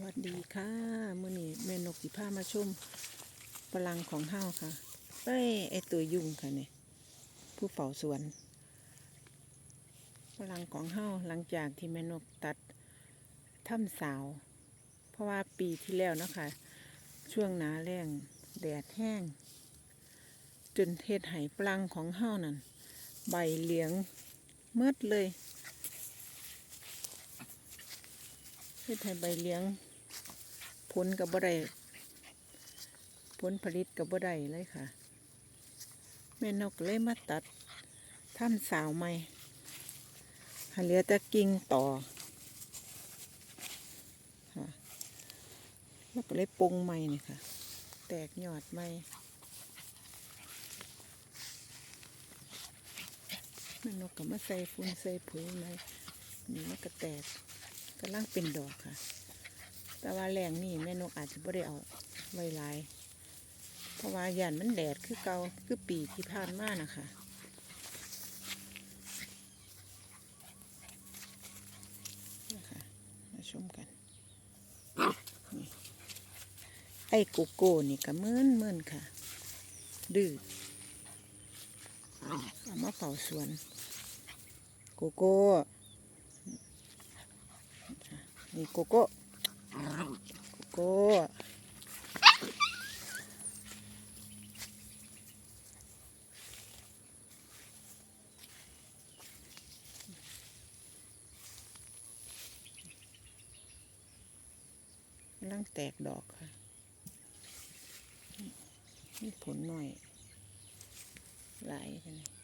วัสดีค่ะมื่อนี้แม่นกสิพามาชมพลังของเฮาค่ะเอ้ยไอตัวยุงค่ะเนี่ยผู้เฝ้าสวนพลังของเฮาหลังจากที่แม่นกตัดถ้ำสาว เพราะว่าปีที่แล้วเนาะคะช่วงหนาแรงแดดแห้ง จนเทศไห้ปลังของเฮานั่นใบเหลียงเมืดเลย เฮ็ดให้ใบเลี้ยงผลกับบ่ได้ผลผลิตกับบ่ได้เลยค่ะ แม่นกเลยมาตัดท่านสาวใหม่หเหลือแต่กิ่งต่อค่ะแล้วก็เลยปงใหม่นี่ค่ะ แตกยอดใหม่แม่นกก็มาใส่ฟุ้นใส่ปุ๋ยใหม่นี่มันก็แตก กำลังเป็นดอกค่ะ แต่ว่าแรงนี่แม่นกอาจจะไม่ได้เอาไว้หลาย เพราะว่ายันมันแดดคือเกาคือปีที่ผ่านมานะคะนี่ค่ะมาชมกันไอ้โกโก้นี่ก็เมือนเมือนค่ะ ดื้อเอามาเป่าสวน โกโก้ นี่โกโก้โกโก้กำลังแตกดอกค่ะนี่ผลหน่อยหลายกันเลย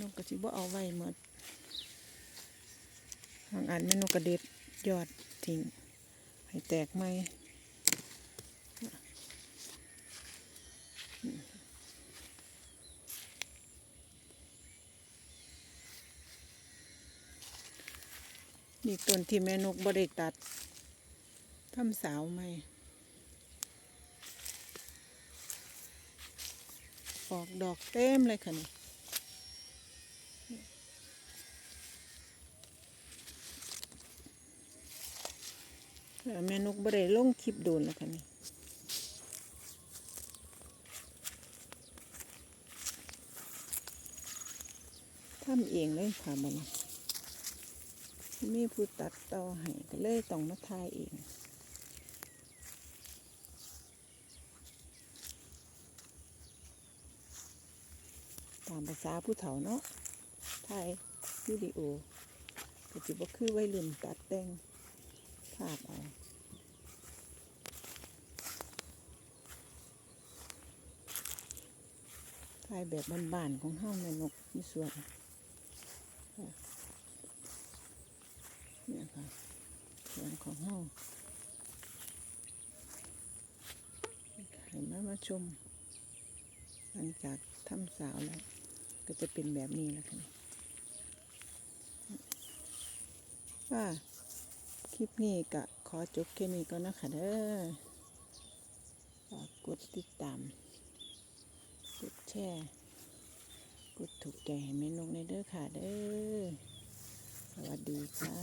นกกระสิบ่เอาไว้หมดบางอันแม่นกกระเด็ดยอดทิ้งให้แตกไหมนี่ต้นที่แม่นกบ่ได้ตัดทำสาวไหมออกดอกเต็มเลยค่ะนี่ แม่นกบ่ได้ลงคลิปโดนแล้วค่ะนี่ทำเองเลยค่ะมันมีผู้ตัดต่อให้ก็เลยต้องมาทายเองตามภาษาผู้เฒ่าเนาะถ่ายวิดีโอก็จะบ่คือไว้รุ่นตัดแต่งาพเอาถ่ายแบบบ้านๆของเฮาแม่นกมีส่วนเนี่ยค่ะส่วนของเฮาเห็นไหมมาชม หลังจากทำสาวแล้ว ก็จะเป็นแบบนี้แล้วค่ะว่า ลิปนี้ก็ขอจบแค่นี้ก่อนนะคะเด้อฝากกดติดตาม กดแชร์ กดถูกใจให้แม่นกในเด้อค่ะเด้อ สวัสดีจ้า